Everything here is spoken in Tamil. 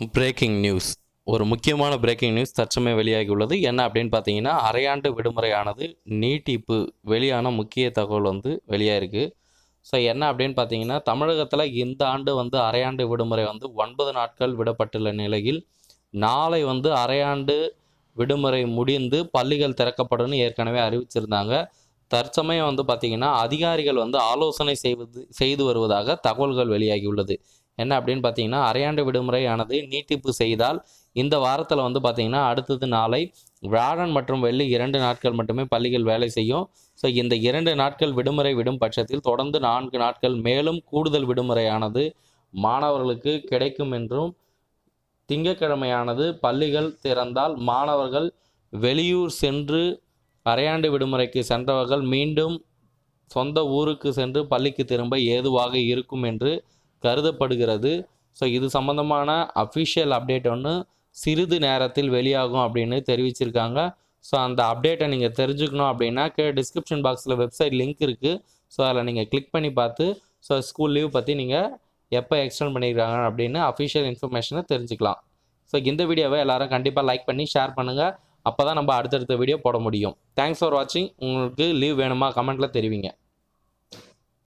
பிரேக்கிங் நியூஸ் ஒரு முக்கியமான பிரேக்கிங் நியூஸ் தற்சமயம் வெளியாகியுள்ளது. என்ன அப்படின்னு பார்த்தீங்கன்னா அரையாண்டு விடுமுறையானது நீட்டிப்பு வெளியான முக்கிய தகவல் வந்து வெளியாயிருக்கு. ஸோ என்ன அப்படின்னு பார்த்தீங்கன்னா தமிழகத்தில் இந்த ஆண்டு வந்து அரையாண்டு விடுமுறை வந்து ஒன்பது நாட்கள் விடப்பட்டுள்ள நிலையில் நாளை வந்து அரையாண்டு விடுமுறை முடிந்து பள்ளிகள் திறக்கப்படும் ஏற்கனவே அறிவிச்சிருந்தாங்க. தற்சமயம் வந்து பார்த்திங்கன்னா அதிகாரிகள் வந்து ஆலோசனை செய்வது செய்து வருவதாக தகவல்கள் வெளியாகியுள்ளது. என்ன அப்படின்னு பார்த்தீங்கன்னா அரையாண்டு விடுமுறையானது நீட்டிப்பு செய்தால் இந்த வாரத்தில் வந்து பார்த்திங்கன்னா அடுத்தது நாளை வியாழன் மற்றும் வெள்ளி இரண்டு நாட்கள் மட்டுமே பள்ளிகள் வேலை செய்யும். ஸோ இந்த இரண்டு நாட்கள் விடுமுறை விடும் பட்சத்தில் தொடர்ந்து நான்கு நாட்கள் மேலும் கூடுதல் விடுமுறையானது மாணவர்களுக்கு கிடைக்கும் என்றும் திங்கட்கிழமையானது பள்ளிகள் திறந்தால் மாணவர்கள் வெளியூர் சென்று அரையாண்டு விடுமுறைக்கு சென்றவர்கள் மீண்டும் சொந்த ஊருக்கு சென்று பள்ளிக்கு திரும்ப ஏதுவாக இருக்கும் என்று கருதப்படுகிறது. ஸோ இது சம்மந்தமான அஃபிஷியல் அப்டேட் ஒன்று சிறிது நேரத்தில் வெளியாகும் அப்படின்னு தெரிவிச்சிருக்காங்க. ஸோ அந்த அப்டேட்டை நீங்கள் தெரிஞ்சுக்கணும் அப்படின்னா கீழே டிஸ்கிரிப்ஷன் பாக்ஸில் வெப்சைட் லிங்க் இருக்குது ஸோ அதில் நீங்கள் கிளிக் பண்ணி பார்த்து ஸோ ஸ்கூல் லீவ் பற்றி நீங்கள் எப்போ எக்ஸ்டெண்ட் பண்ணியிருக்காங்க அப்படின்னு அஃபிஷியல் இன்ஃபர்மேஷனை தெரிஞ்சுக்கலாம். ஸோ இந்த வீடியோவை எல்லாரும் கண்டிப்பாக லைக் பண்ணி ஷேர் பண்ணுங்கள் அப்போ தான் நம்ம அடுத்தடுத்த வீடியோ போட முடியும். தேங்க்ஸ் ஃபார் வாட்சிங் உங்களுக்கு லீவ் வேணுமா? கமெண்ட்டில் தெரிவிங்க.